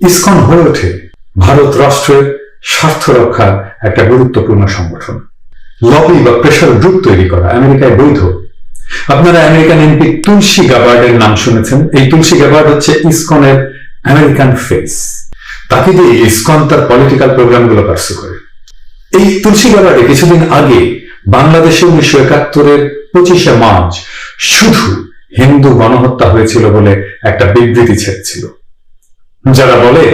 ISKCON হয়ে ওঠে ভারত রাষ্ট্রের স্বার্থ রক্ষার একটা গুরুত্বপূর্ণ সংগঠন। লবি বা প্রেশার গ্রুপ তৈরি করা, আমেরিকায় বৈধ। আপনারা আমেরিকান এমপি তুলসী গাবার্ডের নাম শুনেছেন? এই তুলসী গাবার্ড হচ্ছে ইসকনের আমেরিকান ফেস। তাকে দিয়ে ইসকন তার পলিটিক্যাল প্রোগ্রামগুলো পার্সু করে। এই তুলসী গাবার্ডে কিছুদিন আগে বাংলাদেশে উনিশশো একাত্তরের পঁচিশে মার্চ শুধু হিন্দু গণহত্যা হয়েছিল বলে একটা বিবৃতি ছেড়েছিল। যারা বলে,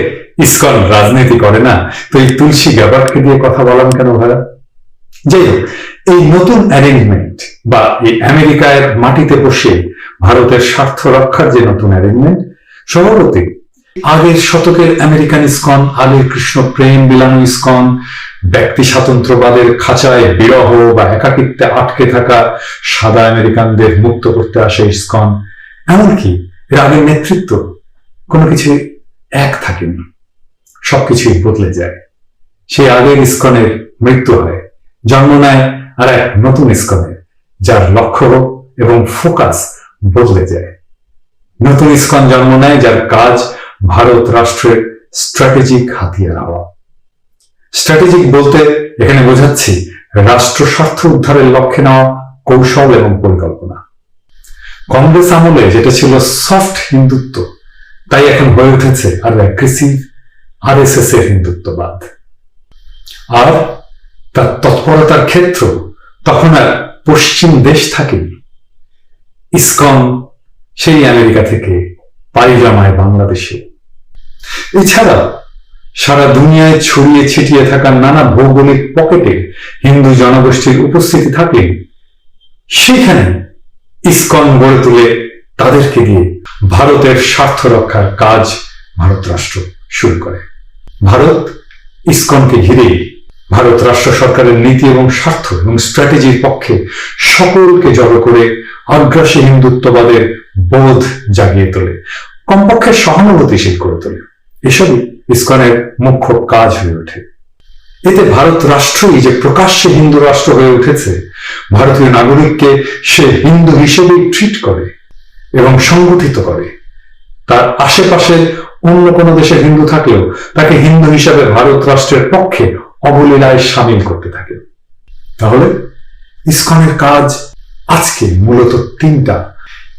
ইসকন রাজনীতি করে না, তো এই তুলসী গাবার্ডকে দিয়ে কথা বলাম কেন ভাড়া যাই এই নতুন অ্যারেঞ্জমেন্ট বা এই আমেরিকার মাটিতে বসে ভারতের স্বার্থ রক্ষার যে নতুন অ্যারেঞ্জমেন্ট স্বভাবতই আগের শতকের আমেরিকান ইসকন আলীর কৃষ্ণ প্রেম বিলানু ইসকন, ব্যক্তি স্বাতন্ত্রবাদের খাঁচায় বিরহ বা একাকিত্বে আটকে থাকা সাদা আমেরিকানদের মুক্ত করতে আসে ইসকন। এমনকি এর আগের নেতৃত্ব কোনো কিছু এক থাকেনি সবকিছুই বদলে যায়। সেই আগের ইসকনের মৃত্যু হয়। জন্ম নেয় আর এক নতুন ইস্কনের যার লক্ষ্য এবং ফোকাস বদলে যায়। নতুন ইস্কন জন্ম নেয় যার কাজ ভারত রাষ্ট্রের স্ট্র্যাটেজিক হাতিয়ার হওয়া। স্ট্র্যাটেজিক বলতে এখানে বোঝাচ্ছি রাষ্ট্র স্বার্থ উদ্ধারের লক্ষ্যে নেওয়া কৌশল এবং পরিকল্পনা। কংগ্রেস আমলে যেটা ছিল সফট হিন্দুত্ব তাই এখন হয়ে উঠেছে আর অ্যাগ্রেসিভ আর এস এস এর হিন্দুত্ববাদ। আর তার তৎপরতার ক্ষেত্র, তখন আর পশ্চিম দেশ থাকেনি। ইসকন, সেই আমেরিকা থেকে পাড়ি জমায় বাংলাদেশে। এছাড়া সারা দুনিয়ায় ছড়িয়ে ছিটিয়ে থাকা নানা ভৌগোলিক পকেটে হিন্দু জনগোষ্ঠীর উপস্থিতি থাকে সেখানে ইসকন গড়ে তুলে তাদেরকে দিয়ে ভারতের স্বার্থ রক্ষার কাজ ভারত রাষ্ট্র শুরু করে। ভারত ইসকনকে ঘিরেই ভারত রাষ্ট্র সরকারের নীতি এবং স্বার্থ এবং স্ট্র্যাটেজির পক্ষে সকলকে জড়ো করে অগ্রাসী হিন্দুত্ববাদের বোধ জাগিয়ে তোলে, কমপক্ষে সহানুভূতিশীল করে তোলে। এসবই ইসকনের মুখ্য কাজ হয়ে ওঠে। এতে ভারত রাষ্ট্রই যে প্রকাশ্যে হিন্দু রাষ্ট্র হয়ে উঠেছে, ভারতীয় নাগরিককে সে হিন্দু হিসেবেই ট্রিট করে। এবং সংগঠিত করে। তার আশেপাশে অন্য কোনো দেশের হিন্দু থাকলেও তাকে হিন্দু হিসাবে ভারত রাষ্ট্রের পক্ষে অবলীলায় সামিল করতে থাকে। তাহলে ইসকনের কাজ আজকে মূলত তিনটা।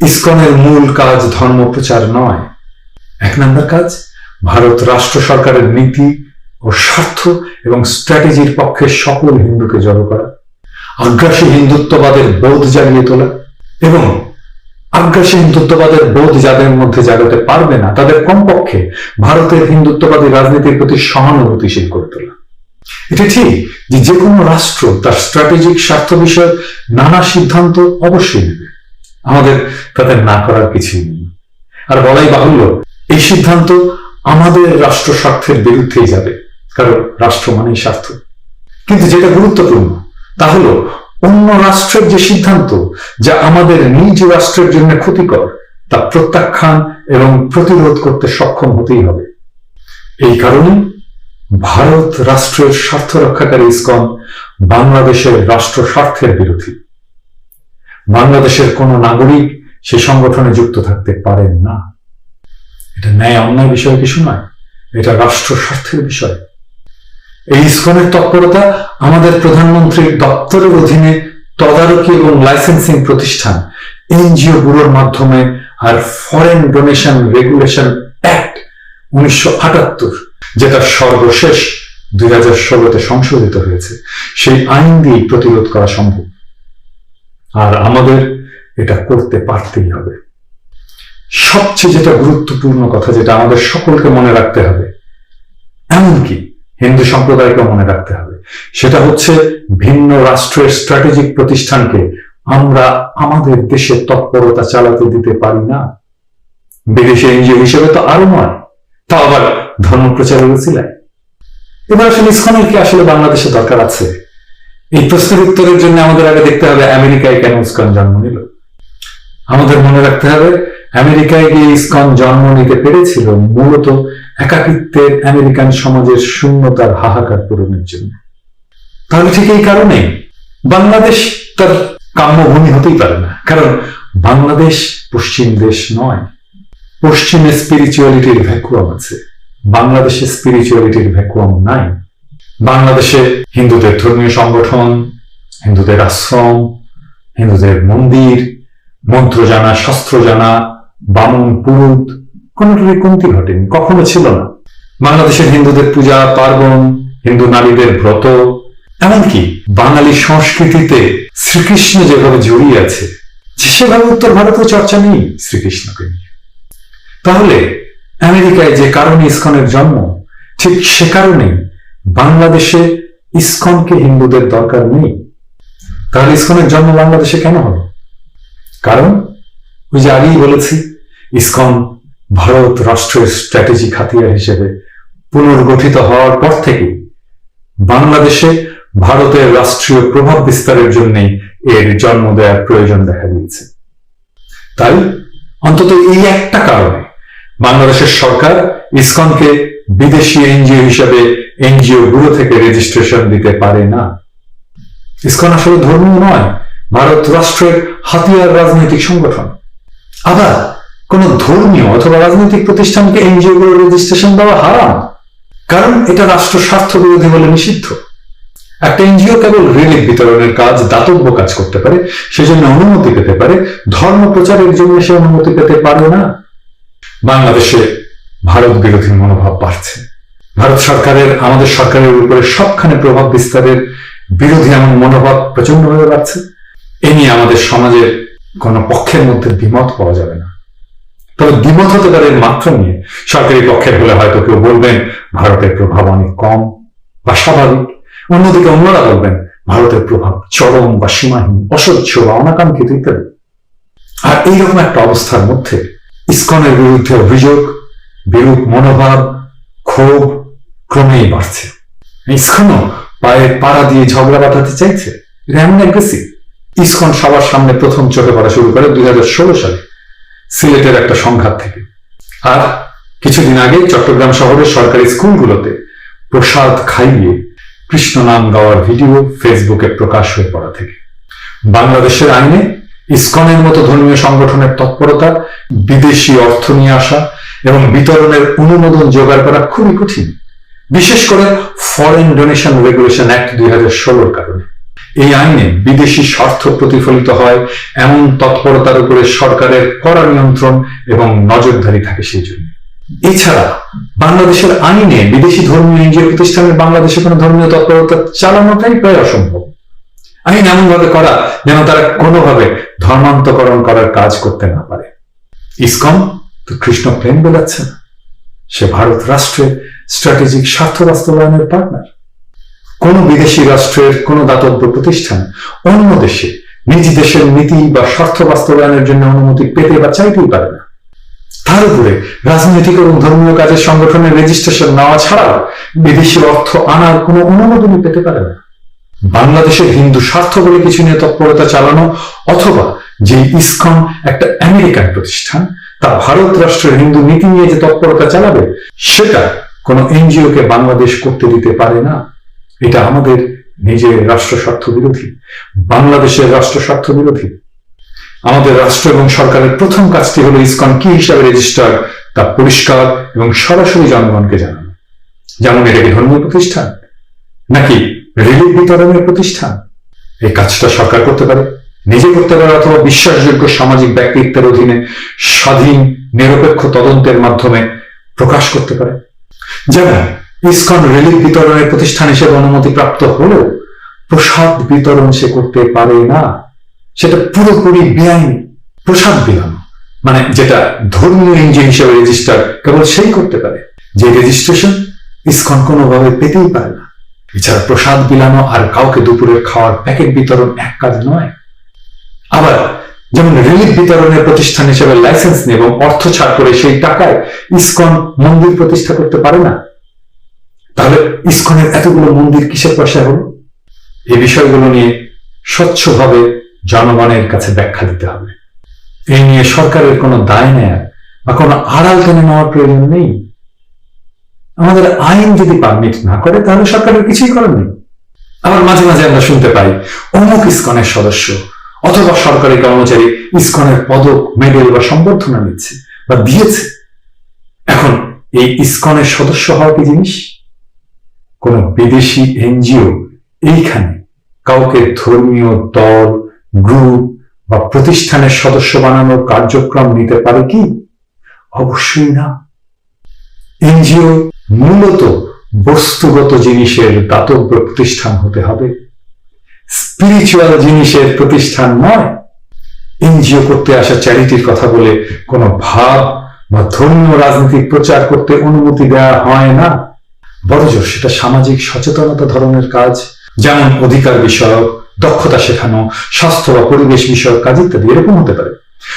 ইসকনের মূল কাজ ধর্ম প্রচার নয়। এক নম্বর কাজ, ভারত রাষ্ট্র সরকারের নীতি ও স্বার্থ এবং স্ট্র্যাটেজির পক্ষে সকল হিন্দুকে জড়ো করা, আগ্রাসী হিন্দুত্ববাদের বোধ জাগিয়ে তোলা এবং আগ্রাসী হিন্দুত্ববাদের বোধ যাদের মধ্যে জাগাতে পারবে না, তাদের কমপক্ষে ভারতের হিন্দুত্ববাদী রাজনীতির প্রতি সহানুভূতিশীল করে তোলা। এটা ঠিক যে যে কোনো রাষ্ট্র তার স্ট্র্যাটেজিক স্বার্থ বিষয়ে নানা সিদ্ধান্ত অবশ্যই নেবে। আমাদের তাদের না করার কিছুই নেই। আর বলাই বাহুল্য, এই সিদ্ধান্ত আমাদের রাষ্ট্র স্বার্থের বিরুদ্ধেই যাবে, কারণ রাষ্ট্র মানেই স্বার্থ। কিন্তু যেটা গুরুত্বপূর্ণ, তা হলো অন্য রাষ্ট্রের যে সিদ্ধান্ত যা আমাদের নিজ রাষ্ট্রের জন্য ক্ষতিকর, তা প্রত্যাখ্যান এবং প্রতিরোধ করতে সক্ষম হতেই হবে। এই কারণে ভারত রাষ্ট্রের স্বার্থ রক্ষাকারী ইসকন বাংলাদেশের রাষ্ট্র স্বার্থের বিরোধী। বাংলাদেশের কোন নাগরিক সে সংগঠনে যুক্ত থাকতে পারেন না। এটা ন্যায় অন্যায় বিষয় কিছু নয়, এটা রাষ্ট্র স্বার্থের বিষয়। এই ইসকনের তৎপরতা আমাদের প্রধানমন্ত্রীর দপ্তরের অধীনে তদারকি এবং লাইসেন্সিং প্রতিষ্ঠান, এনজিও গুলোর মাধ্যমে আর ফরেন ডোনেশন রেগুলেশন অ্যাক্ট উনিশশো আটাত্তর, যেটা সর্বশেষ দুই হাজার ষোলোতে সংশোধিত হয়েছে। সেই আইন দিয়ে প্রতিরোধ করা সম্ভব। আর আমাদের এটা করতে পারতেই হবে। সবচেয়ে যেটা গুরুত্বপূর্ণ কথা যেটা আমাদের সকলকে মনে রাখতে হবে, এমনকি হিন্দু সম্প্রদায়কে মনে রাখতে হবে। সেটা হচ্ছে ভিন্ন রাষ্ট্রের স্ট্র্যাটেজিক প্রতিষ্ঠানকে আমরা আমাদের দেশে তৎপরতা চালাতে দিতে পারি না। বিদেশি এনজিও হিসেবে তো আরও নয়। তা আবার ধর্ম প্রচারের উচিলায় এবার আসলে ইসকনের কি আসলে বাংলাদেশে দরকার আছে? এই প্রশ্নের উত্তরের জন্য আমাদের আগে দেখতে হবে আমেরিকায় কেন ইসকন জন্ম নিল? আমাদের মনে রাখতে হবে আমেরিকায় গিয়ে ইসকন জন্ম নিতে পেরেছিল মূলত একাকিত্বের আমেরিকান সমাজের শূন্যতার হাহাকার পূরণের জন্য। তাহলে ঠিক এই কারণে বাংলাদেশ তার কাম্যভূমি হতেই পারে না। কারণ বাংলাদেশ পশ্চিম দেশ নয়। পশ্চিমে স্পিরিচুয়ালিটির ভ্যাকুয়াম আছে। বাংলাদেশে স্পিরিচুয়ালিটির ভ্যাকুয়াম নাই। বাংলাদেশে হিন্দুদের ধর্মীয় সংগঠন, হিন্দুদের আশ্রম, হিন্দুদের মন্দির, মন্ত্র জানা, শাস্ত্র জানা, বামন পুরুত কোনোটারই কমতি ঘটেনি, কখনো ছিল না। বাংলাদেশের হিন্দুদের পূজা, পার্বণ, হিন্দু নারীদের ব্রত, এমনকি বাঙালি সংস্কৃতিতে শ্রীকৃষ্ণ যেভাবে জড়িয়ে আছে সেভাবে উত্তর ভারতে চর্চা নেই শ্রীকৃষ্ণকে নিয়ে। তাহলে আমেরিকায় যে কারণে ইস্কনের জন্ম, ঠিক সে কারণেই বাংলাদেশে ইস্কনকে হিন্দুদের দরকার নেই। তাহলে ইস্কনের জন্ম বাংলাদেশে কেন হলো? কারণ, ওই যে আগেই বলেছি, ইস্কন ভারত রাষ্ট্রের স্ট্র্যাটেজিক হাতিয়ার হিসেবে পুনর্গঠিত হওয়ার পর থেকে বাংলাদেশে ভারতের রাষ্ট্রীয় প্রভাব বিস্তারের জন্যই এর জন্ম দেওয়ার প্রয়োজন দেখা দিয়েছে। তাই অন্তত এই একটা কারণে বাংলাদেশের সরকার ইসকনকে বিদেশি এনজিও হিসেবে এনজিও গুলো থেকে রেজিস্ট্রেশন দিতে পারে না। ইসকন আসলে ধর্মীয় নয়, ভারত রাষ্ট্রের হাতিয়ার রাজনৈতিক সংগঠন। আবার কোন ধর্মীয় অথবা রাজনৈতিক প্রতিষ্ঠানকে এনজিও গুলো রেজিস্ট্রেশন দেওয়া হারাম। কারণ এটা রাষ্ট্র স্বার্থ বিরোধী বলে নিষিদ্ধ। একটা এনজিও কেবল রিলিফ বিতরণের কাজ, দাতব্য কাজ করতে পারে, সেজন্য অনুমতি পেতে পারে, ধর্ম প্রচারের জন্য সে অনুমতি পেতে পারে না। বাংলাদেশে ভারত বিরোধী মনোভাব বাড়ছে। ভারত সরকারের, আমাদের সরকারের উপরে সবখানে প্রভাব বিস্তারের বিরোধী এমন মনোভাব প্রচন্ডভাবে বাড়ছে। এ নিয়ে আমাদের সমাজের কোন পক্ষের মধ্যে দ্বিমত পাওয়া যাবে না। তবে দ্বিমত এর মাত্রা নিয়ে। সরকারি পক্ষের হলে হয়তো কেউ বলবেন, ভারতের প্রভাব অনেক কম বা স্বাভাবিক। অন্যদিকে অন্যরা বলবেন, ভারতের প্রভাব চরম বা সীমাহীন, অসহ্য বা অনাকাঙ্ক্ষিত ইত্যাদি। আর এইরকম একটা অবস্থার মধ্যে ইস্কনের বিরুদ্ধে অভিযোগ, বিরূপ মনোভাব, ক্ষোভ ক্রমেই বাড়ছে। ইস্কনও পায়ে পাড়া দিয়ে ঝগড়া বাঁধাতে চাইছে। এটা এমন অ্যাগ্রেসিভ ইস্কন সবার সামনে প্রথম চোখে পড়া শুরু করে দুই হাজার ষোলো সালে। সিলেটের একটা সংঘাত থেকে। আর কিছুদিন আগে চট্টগ্রাম শহরের সরকারি স্কুলগুলোতে প্রসাদ খাইয়ে কৃষ্ণ নাম গাওয়ার ভিডিও ফেসবুকে প্রকাশ হয়ে পড়া থেকে। বাংলাদেশের আইনে ইসকনের মতো ধর্মীয় সংগঠনের তৎপরতা, বিদেশি অর্থ নিয়ে আসা এবং বিতরণের অনুমোদন জোগাড় করা খুবই কঠিন, বিশেষ করে ফরেন ডোনেশন রেগুলেশন অ্যাক্ট দুই হাজার কারণে। এই আইনে বিদেশি স্বার্থ প্রতিফলিত হয়, এমন তৎপরতার উপরে সরকারের কড়া নিয়ন্ত্রণ এবং নজরদারি থাকে সেই জন্য। এছাড়া, বাংলাদেশের আইনে বিদেশি ধর্মীয় এনজিও প্রতিষ্ঠানের বাংলাদেশে কোনো ধর্মীয় তৎপরতা চালানোটাই প্রায় অসম্ভব। আইন এমন ভাবে করা যেন তারা কোনোভাবে ধর্মান্তকরণ করার কাজ করতে না পারে। ইসকম তো কৃষ্ণ প্রেম বোঝাচ্ছে না। সে ভারত রাষ্ট্রের স্ট্র্যাটেজিক স্বার্থ বাস্তবায়নের পার্টনার। কোন বিদেশি রাষ্ট্রের কোন দাতব্য প্রতিষ্ঠান অন্য দেশে নিজ দেশের নীতি বা স্বার্থ বাস্তবায়নের জন্য অনুমতি পেতে বা চাইতেই পারে না। তার উপরে রাজনৈতিক এবং ধর্মীয় কাজের সংগঠনের রেজিস্ট্রেশন নেওয়া ছাড়াও বিদেশি অর্থ আনার কোনো অনুমোদনই পেতে পারে না। বাংলাদেশের হিন্দু স্বার্থ বলে কিছু নিয়ে তৎপরতা চালানো অথবা যে ইসকন একটা আমেরিকান প্রতিষ্ঠান, তা ভারত রাষ্ট্রের হিন্দু নীতি নিয়ে যে তৎপরতা চালাবে, সেটা কোনো এনজিও কে বাংলাদেশ করতে দিতে পারে না। এটা আমাদের নিজের রাষ্ট্র স্বার্থ বিরোধী বাংলাদেশের রাষ্ট্র স্বার্থ বিরোধী আমাদের রাষ্ট্র এবং সরকারের প্রথম কাজটি হলো ইসকন কি হিসাবে রেজিস্টার, তা পরিষ্কার এবং সরাসরি জনগণকে জানানো। যেমন এটা কি ধর্মীয় প্রতিষ্ঠান নাকি রিলিফ বিতরণের প্রতিষ্ঠান? এই কাজটা সরকার করতে পারে, নিজে করতে পারে অথবা বিশ্বাসযোগ্য সামাজিক ব্যক্তিত্বের অধীনে স্বাধীন, নিরপেক্ষ তদন্তের মাধ্যমে প্রকাশ করতে পারে। যেমন ইসকন রিলিফ বিতরণের প্রতিষ্ঠান হিসেবে অনুমতি প্রাপ্ত হলেও প্রসাদ বিতরণ সে করতে পারে না। সেটা পুরোপুরি বেআইনি। প্রসাদ বিলানো মানে যেটা ধর্মীয় এনজিও হিসেবে রেজিস্টার কেবল সেই করতে পারে। যে রেজিস্ট্রেশন ইসকন কোনোভাবে পেতেই পারে না। এছাড়া প্রসাদ বিলানো আর কাউকে দুপুরের খাওয়ার প্যাকেট বিতরণ এক কাজ নয়। আবার যেমন রিলিফ বিতরণের প্রতিষ্ঠান হিসেবে লাইসেন্স নিয়ে এবং অর্থ ছাড় করে সেই টাকায় ইসকন মন্দির প্রতিষ্ঠা করতে পারে না তাহলে ইস্কনের এতগুলো মন্দির কিসের পয়সা হলো এই বিষয়গুলো নিয়ে স্বচ্ছভাবে জনগণের কাছে ব্যাখ্যা দিতে হবে। এই নিয়ে সরকারের কোনো দায় নেয়ার বা কোনো আড়াল টেনে নেওয়ার প্রয়োজন নেই। আমাদের আইন যদি পারমিট না করে, তাহলে সরকারের কিছুই করার নেই। আবার মাঝে মাঝে আমরা শুনতে পাই, অমুক ইস্কনের সদস্য অথবা সরকারি কর্মচারী ইস্কনের পদক মেডেল বা সম্বর্ধনা নিচ্ছে বা দিয়েছে। এখন এই ইস্কনের সদস্য হওয়া কি জিনিস? কোন বিদেশি এনজিও এইখানে কাউকে ধর্মীয় দল, গ্রুপ বা প্রতিষ্ঠানের সদস্য বানানোর কার্যক্রম নিতে পারে কি? অবশ্যই না। এনজিও মূলত বস্তুগত জিনিসের দাতব্য প্রতিষ্ঠান হতে হবে। স্পিরিচুয়াল জিনিসের প্রতিষ্ঠান নয়। এনজিও করতে আসা চ্যারিটির কথা বলে কোনো ভাব বা ধর্মীয় রাজনীতি প্রচার করতে অনুমতি দেওয়া হয় না। বড়জোর সেটা সামাজিক সচেতনতা ধরনের কাজ যেমন অধিকার বিষয়ক, দক্ষতা শেখানো, স্বাস্থ্য বা পরিবেশ বিষয়ক কাজ ইত্যাদি, এরকম হতে পারে।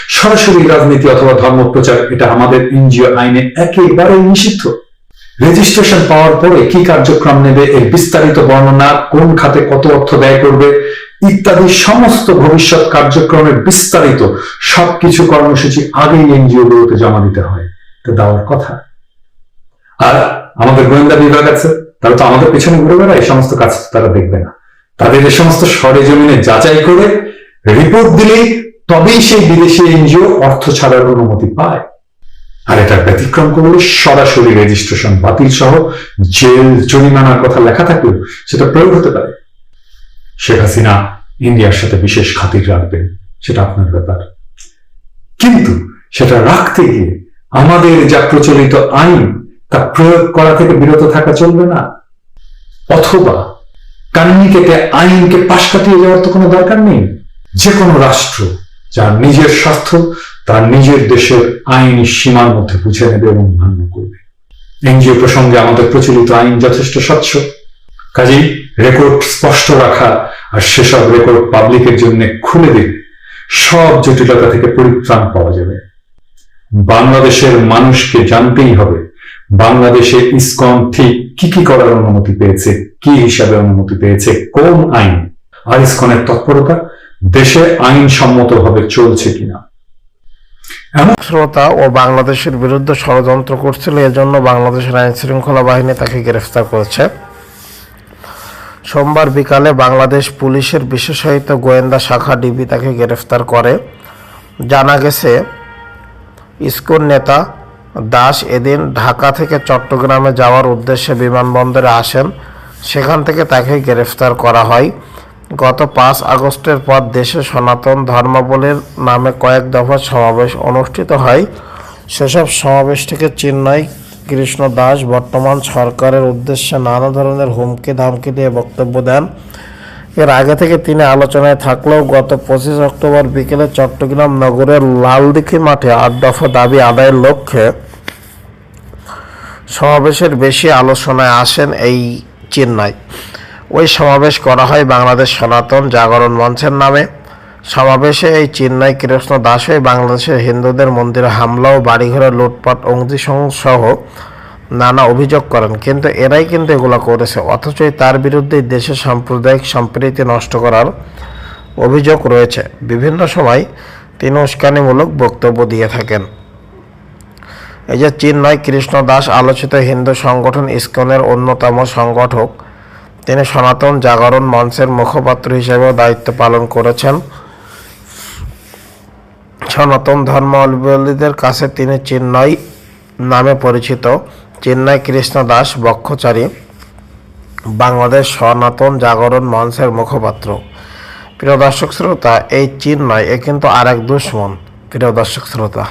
সরাসরি রাজনীতি অথবা ধর্ম প্রচার, এটা আমাদের এনজিও আইনে একেবারেই নিষিদ্ধ। রেজিস্ট্রেশন পাওয়ার পরে কি কার্যক্রম নেবে, এর বিস্তারিত বর্ণনা, কোন খাতে কত অর্থ ব্যয় করবে, ইত্যাদি সমস্ত ভবিষ্যৎ কার্যক্রমের বিস্তারিত সবকিছু কর্মসূচি আগেই এনজিও গুলোতে জমা দিতে হয়। তো দেওয়ার কথা। আর আমাদের গোয়েন্দা বিভাগ আছে, তারা তো আমাদের পেছনে ঘুরে বেড়ায়, এই সমস্ত কাজ তারা দেখবে না। তাদের এই সমস্ত সরে জমিনে যাচাই করে রিপোর্ট দিলেই তবেই সেই বিদেশি এনজিও অর্থ ছাড়ার অনুমতি পায়। আর এটা ব্যতিক্রম করলে সরাসরি রেজিস্ট্রেশন বাতিল সহ জেল, জরিমানার কথা লেখা থাকলেও সেটা প্রয়োগ হতে পারে। শেখ হাসিনা ইন্ডিয়ার সাথে বিশেষ খাতির রাখবেন, সেটা আপনার ব্যাপার। কিন্তু সেটা রাখতে গিয়ে আমাদের যা প্রচলিত আইন তা প্রয়োগ করা থেকে বিরত থাকা চলবে না। অথবা কান্নি কেটে আইনকে পাশ কাটিয়ে যাওয়ার তো কোনো দরকার নেই। যে কোনো রাষ্ট্র যার নিজের স্বার্থ তার নিজের দেশের আইনি সীমার মধ্যে বুঝে নেবে এবং মান্য করবে। এনজিও প্রসঙ্গে আমাদের প্রচলিত আইন যথেষ্ট স্বচ্ছ। কাজেই রেকর্ড স্পষ্ট রাখা আর সেসব রেকর্ড পাবলিকের জন্য খুলে দিলে সব জটিলতা থেকে পরিত্রাণ পাওয়া যাবে। বাংলাদেশের মানুষকে জানতেই হবে বাংলাদেশে ইসকন ঠিক কি কি করার অনুমতি পেয়েছে? কি হিসাবে অনুমতি পেয়েছে? কোন আইন? আর ইসকনের তৎপরতা? দেশে আইন সম্মতভাবে চলছে কিনা? শ্রোতা ও বাংলাদেশের বিরুদ্ধে ষড়যন্ত্র করছিল, এজন্য বাংলাদেশের আইন শৃঙ্খলা বাহিনী তাকে গ্রেফতার করেছে। সোমবার বিকালে বাংলাদেশ পুলিশের বিশেষায়িত গোয়েন্দা শাখা ডিবি তাকে গ্রেফতার করে। জানা গেছে, ইসকন নেতা দাস এদিন ঢাকা থেকে চট্টগ্রামে যাওয়ার উদ্দেশ্যে বিমানবন্দরে আসেন। সেখান থেকে তাকে গ্রেফতার করা হয়। গত পাঁচ আগস্টের পর দেশে সনাতন ধর্মাবলীর নামে কয়েক দফা সমাবেশ অনুষ্ঠিত হয়। সেসব সমাবেশ থেকে চিন্ময় কৃষ্ণ দাস বর্তমান সরকারের উদ্দেশ্যে নানা ধরনের হুমকি ধামকি দিয়ে বক্তব্য দেন। এর আগে থেকে তিনি আলোচনায় থাকলেও গত পঁচিশ অক্টোবর বিকেলে চট্টগ্রাম নগরের লালদিঘি মাঠে আট দফা দাবি আদায়ের লক্ষ্যে সমাবেশের বেশি আলোচনায় আসেন এই চেন্নাই। ওই সমাবেশ করা হয় বাংলাদেশ সনাতন জাগরণ মঞ্চের নামে। সমাবেশে এই চেন্নাই কৃষ্ণ দাস হয়ে বাংলাদেশের হিন্দুদের মন্দিরে হামলা ও বাড়িঘরে লুটপাট অগ্নিসং সহ নানা অভিযোগ করেন। কিন্তু এরাই কিন্তু এগুলো করেছে। অথচই তার বিরুদ্ধে দেশের সাম্প্রদায়িক সম্প্রীতি নষ্ট করার অভিযোগ রয়েছে। বিভিন্ন সময় তিনি উস্কানিমূলক বক্তব্য দিয়ে থাকেন। এই যে চিন্ময় কৃষ্ণ দাস আলোচিত হিন্দু সংগঠন ইসকনের অন্যতম সংগঠক। তিনি সনাতন জাগরণ মঞ্চের মুখপাত্র হিসেবেও দায়িত্ব পালন করেছেন। সনাতন ধর্মাবলম্বীদের কাছে তিনি চিন্ময় নামে পরিচিত। চিন্ময় কৃষ্ণ দাস বক্ষচারী। বাংলাদেশ সনাতন জাগরণ মঞ্চের মুখপাত্র। প্রিয় দর্শক শ্রোতা, এই চিন্ময় এ কিন্তু আরেক দুশ্মন। প্রিয় দর্শক শ্রোতা।